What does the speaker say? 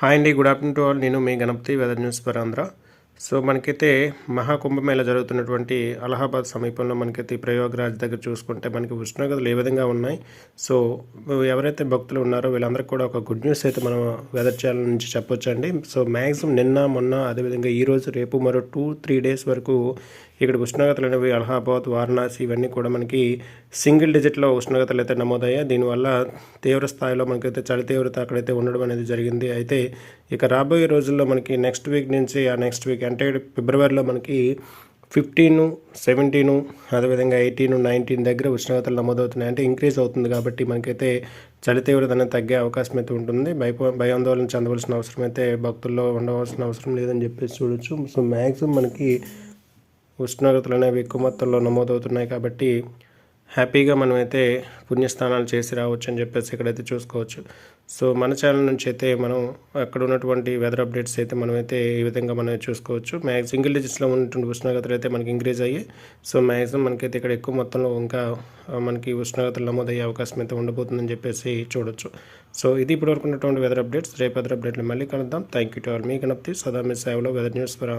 Hi అండి good afternoon to all నేను మీ Ganapathi weather news for Andhra so మనకైతే మహాకుంభమేళ జరుగుతున్నటువంటి అలహాబాద్ సమీపంలో మనకైతే ప్రయోగరాజ్ దగ్గర చూసుకుంటే మనకి ఉష్ణోగ్రతలు ఏ విధంగా ఉన్నాయి. సో ఎవరైతే భక్తులు ఉన్నారో వీళ్ళందరికీ కూడా ఒక గుడ్ న్యూస్ అయితే మనం వెదర్ ఛానల్ నుంచి చెప్పొచ్చండి. సో మ్యాక్సిమం నిన్న మొన్న అదేవిధంగా ఈరోజు రేపు మరో టూ త్రీ డేస్ వరకు ఇక్కడ ఉష్ణోగ్రతలు అనేవి అలహాబాద్ వారణాసి ఇవన్నీ కూడా మనకి సింగిల్ డిజిట్లో ఉష్ణోగ్రతలు అయితే నమోదయ్యాయి. దీనివల్ల తీవ్ర స్థాయిలో మనకైతే చలి తీవ్రత అక్కడైతే ఉండడం అనేది జరిగింది. అయితే ఇక రాబోయే రోజుల్లో మనకి నెక్స్ట్ వీక్ నుంచి ఆ నెక్స్ట్ వీక్ అంటే ఫిబ్రవరిలో మనకి ఫిఫ్టీను సెవెంటీను అదేవిధంగా ఎయిటీన్ నైన్టీన్ దగ్గర ఉష్ణోగ్రతలు నమోదవుతున్నాయి. అంటే ఇంక్రీజ్ అవుతుంది కాబట్టి మనకైతే చలి తీవ్రత అనేది తగ్గే అవకాశం అయితే ఉంటుంది. భయప భయాందోళన చెందవలసిన అవసరం అయితే భక్తుల్లో ఉండవలసిన అవసరం లేదని చెప్పేసి చూడొచ్చు. సో మ్యాక్సిమం మనకి ఉష్ణోగ్రతలు అనేవి ఎక్కువ మొత్తంలో నమోదవుతున్నాయి కాబట్టి హ్యాపీగా మనమైతే పుణ్యస్నానాలు చేసి రావచ్చు అని చెప్పేసి ఇక్కడైతే చూసుకోవచ్చు. సో మన ఛానల్ నుంచి అయితే మనం అక్కడ ఉన్నటువంటి వెదర్ అప్డేట్స్ అయితే మనమైతే ఈ విధంగా మనం చూసుకోవచ్చు. మ్యాక్స్ సింగిల్ డిజిట్స్లో ఉన్నటువంటి ఉష్ణోగ్రతలు అయితే మనకి ఇంక్రీజ్ అయ్యి సో మ్యాక్సిమం మనకైతే ఇక్కడ ఎక్కువ మొత్తంలో ఇంకా మనకి ఉష్ణోగ్రతలు నమోదయ్యే అవకాశం అయితే ఉండబోతుందని చెప్పేసి చూడొచ్చు. సో ఇది ఇప్పటివరకు ఉన్నటువంటి వెదర్ అప్డేట్స్. రేపు వెదర్ అప్డేట్లు మళ్ళీ కలుద్దాం. Thank you to all. మీ గణపతి సదా మీ సేవలో వెదర్ న్యూస్ ఫర్